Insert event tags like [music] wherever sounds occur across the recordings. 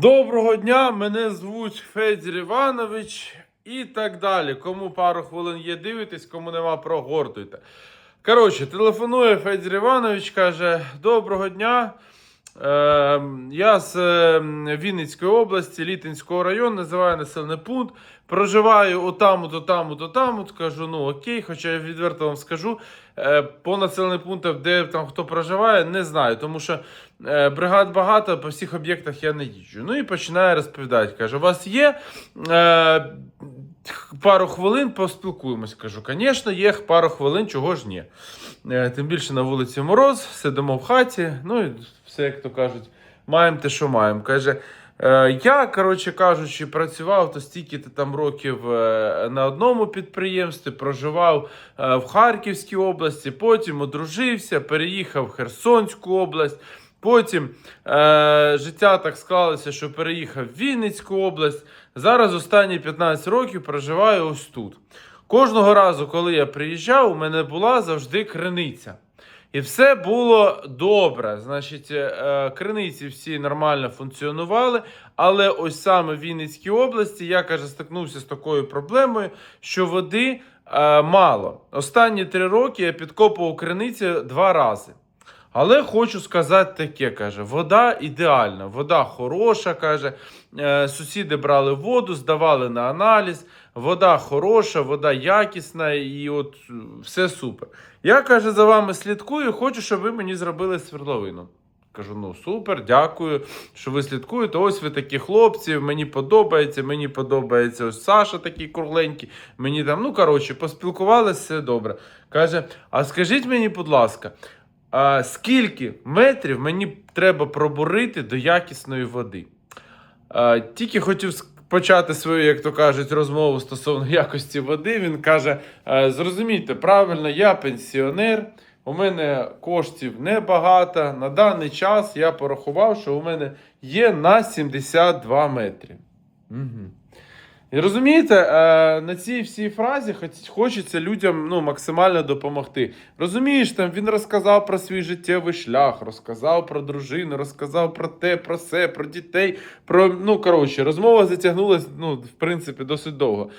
Доброго дня, мене звуть Федір Іванович і так далі. Кому пару хвилин є дивитесь, кому нема, прогортуйте. Коротше, телефонує Федір Іванович, каже: Доброго дня. Е, я з е, Вінницької області, Літинського району, називаю населений пункт. Проживаю отам, от отам, от отам. От кажу, ну окей, хоча я відверто вам скажу, е, по населених пунктах, де там хто проживає, не знаю, тому що е, бригад багато, по всіх об'єктах я не їжджу. Ну і починає розповідати. Каже, у вас є е, пару хвилин, поспілкуємось. Кажу, звісно, є пару хвилин, чого ж ні. Тим більше на вулиці мороз, сидимо в хаті, ну і все, як то кажуть, маємо те, що маємо. Каже, е, я, коротше кажучи, працював то стільки там років е, на одному підприємстві, проживав е, в Харківській області, потім одружився, переїхав в Херсонську область. Потім е, життя так склалося, що переїхав в Вінницьку область. Зараз останні 15 років проживаю ось тут. Кожного разу, коли я приїжджав, у мене була завжди криниця. І все було добре. Значить, е, криниці всі нормально функціонували. Але ось саме в Вінницькій області я каже, стикнувся з такою проблемою, що води е, мало. Останні три роки я підкопував криниці два рази. Але хочу сказати таке, каже, вода ідеальна, вода хороша, каже. Е, Сусіди брали воду, здавали на аналіз. Вода хороша, вода якісна і от е, все супер. Я каже, за вами слідкую, хочу, щоб ви мені зробили свердловину. Кажу, ну супер, дякую, що ви слідкуєте. Ось ви такі хлопці, мені подобається, мені подобається ось Саша такий кругленький. Мені там, ну коротше, поспілкувалися, все добре. Каже: а скажіть мені, будь ласка, а скільки метрів мені треба пробурити до якісної води? А, тільки хотів почати свою, як то кажуть, розмову стосовно [laughs] якості води. Він каже: «Е, зрозумійте, правильно, я пенсіонер. У мене коштів небагато. На даний час я порахував, що у мене є на 72 метри. Угу. І розумієте, е, на цій всій фразі хочеться людям ну, максимально допомогти. Розумієш, там він розказав про свій життєвий шлях, розказав про дружину, розказав про те, про все, про дітей. Про, ну, коротше, розмова затягнулася, ну, в принципі, досить довго.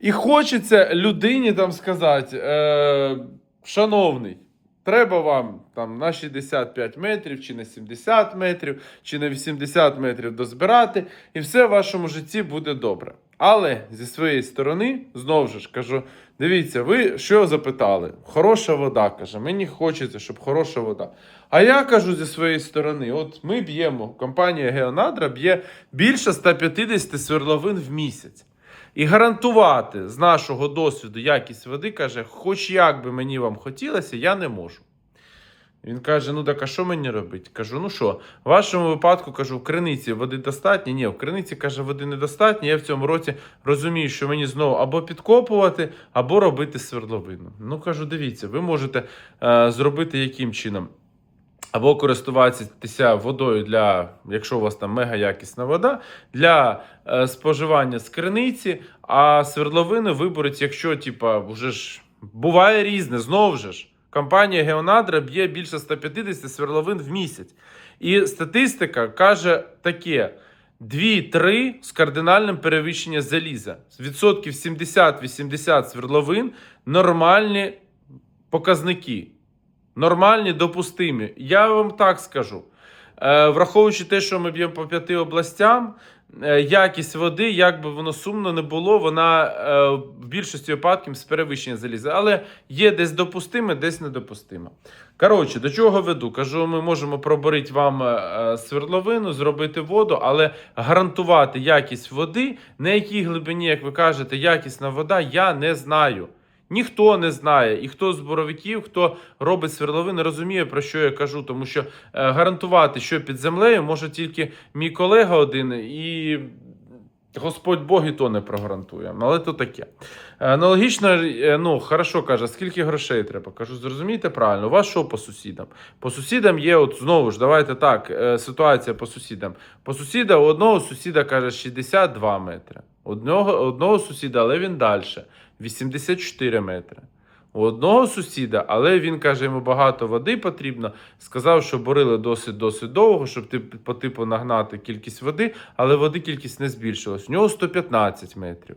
І хочеться людині там сказати, е, шановний. Треба вам там на 65 метрів, чи на 70 метрів, чи на 80 метрів дозбирати, і все в вашому житті буде добре. Але зі своєї сторони, знову ж кажу, дивіться, ви що запитали? Хороша вода, каже, мені хочеться, щоб хороша вода. А я кажу зі своєї сторони: от ми б'ємо, компанія Геонадра б'є більше 150 свердловин в місяць. І гарантувати з нашого досвіду якість води, каже, хоч як би мені вам хотілося, я не можу. Він каже: ну так а що мені робити? Кажу, ну що, в вашому випадку кажу, в криниці води достатньо? Ні, в криниці каже, води недостатньо. Я в цьому році розумію, що мені знову або підкопувати, або робити свердловину. Ну кажу, дивіться, ви можете е, зробити яким чином? Або користуватися водою для, якщо у вас там мега якісна вода, для е, споживання з криниці, а свердловини виберуть, якщо, типа, вже ж буває різне, знову ж. Компанія Геонадра б'є більше 150 свердловин в місяць. І статистика каже таке: 2-3 з кардинальним перевищенням заліза. З відсотків 70-80 свердловин нормальні показники. Нормальні, допустимі. Я вам так скажу. Е, враховуючи те, що ми б'ємо по п'яти областям, якість води, як би воно сумно не було, вона е, в більшості випадків з перевищення заліза. Але є десь допустиме, десь недопустиме. Коротше, до чого веду? Кажу, ми можемо проборити вам е, свердловину, зробити воду, але гарантувати якість води, на якій глибині, як ви кажете, якісна вода, я не знаю. Ніхто не знає, і хто з боровиків, хто робить свердловини, розуміє, про що я кажу, тому що е, гарантувати, що під землею, може тільки мій колега один, і Господь Бог і то не прогарантує. Але то таке. Аналогічно, е, ну, хорошо каже, скільки грошей треба? Кажу, зрозумійте правильно, у вас що по сусідам? По сусідам є, от знову ж, давайте так, е, ситуація по сусідам. По сусіда, у одного сусіда каже 62 метри. Одного, одного сусіда, але він далі. 84 метри. у одного сусіда, але він каже, йому багато води потрібно. Сказав, що борили досить досить довго, щоб по типу нагнати кількість води, але води кількість не збільшилась. У нього 115 метрів.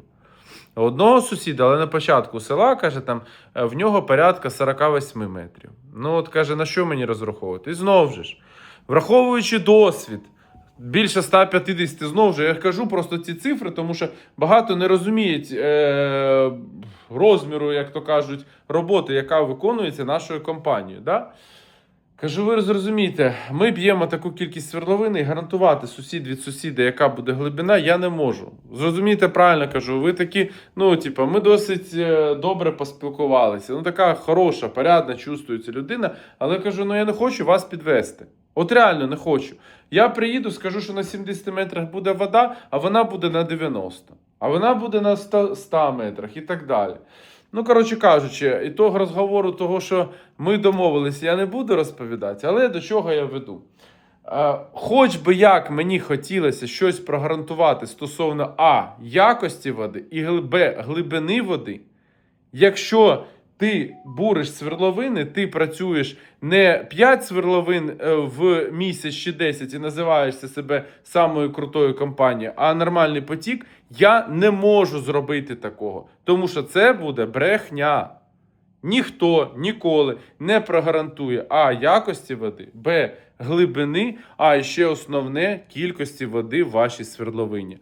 У Одного сусіда, але на початку села, каже, там е, в нього порядка 48 метрів. Ну, от каже, на що мені розраховувати? І знову ж, враховуючи досвід, більше 150, знову ж, я кажу просто ці цифри, тому що багато не розуміють е- розміру, як то кажуть, роботи, яка виконується нашою компанією. Да? Кажу, ви зрозумієте, ми б'ємо таку кількість свердловин і гарантувати сусід від сусіда, яка буде глибина, я не можу. Зрозумійте правильно кажу, ви такі, ну, типа, ми досить е, добре поспілкувалися. Ну, така хороша, порядна, чувствується людина, але кажу, ну я не хочу вас підвести. От реально не хочу. Я приїду, скажу, що на 70 метрах буде вода, а вона буде на 90. А вона буде на 100, 100 метрах і так далі. Ну, коротше кажучи, ітог розговору того, що ми домовилися, я не буду розповідати, але до чого я веду. Е, хоч би як мені хотілося щось прогарантувати стосовно А. Якості води і Б. Глибини води, якщо ти буриш свердловини, ти працюєш не 5 свердловин е, в місяць чи 10 і називаєшся себе самою крутою компанією, а нормальний потік, я не можу зробити такого. Тому що це буде брехня. Ніхто ніколи не прогарантує А якості води, Б глибини, а ще основне кількості води в вашій свердловині.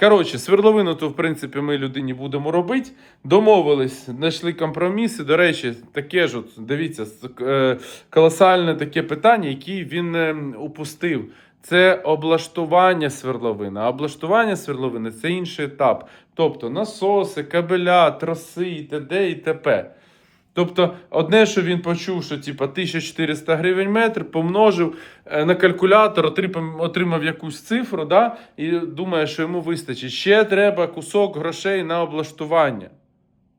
Коротше, свердловину, то в принципі ми людині будемо робити. Домовились, знайшли компроміси. До речі, таке ж, от, дивіться, е, колосальне таке питання, яке він е, упустив. Це облаштування свердловини. А облаштування свердловини це інший етап. Тобто насоси, кабеля, троси і т.д. і т.п. Тобто, одне, що він почув, що типа 1400 гривень метр, помножив е, на калькулятор, отримав, якусь цифру, да, і думає, що йому вистачить. Ще треба кусок грошей на облаштування.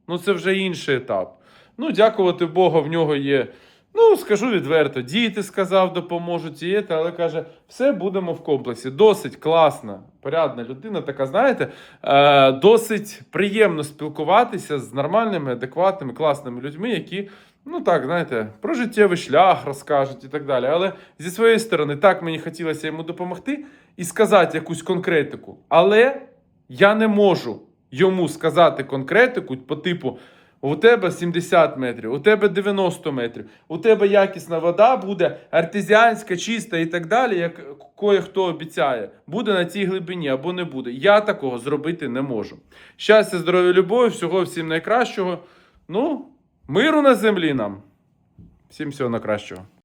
Ну, це вже інший етап. Ну, дякувати Богу, в нього є. Ну, скажу відверто, діти сказав, допоможуть і але каже, все будемо в комплексі. Досить класна, порядна людина, така, знаєте, е, досить приємно спілкуватися з нормальними, адекватними, класними людьми, які, ну так, знаєте, про життєвий шлях розкажуть і так далі. Але зі своєї сторони, так мені хотілося йому допомогти і сказати якусь конкретику. Але я не можу йому сказати конкретику по типу. У тебе 70 метрів, у тебе 90 метрів, у тебе якісна вода буде артезіанська, чиста і так далі, як кое-хто обіцяє, буде на цій глибині або не буде. Я такого зробити не можу. Щастя, здоров'я, любові, всього всім найкращого. Ну, миру на землі нам. Всім всього найкращого.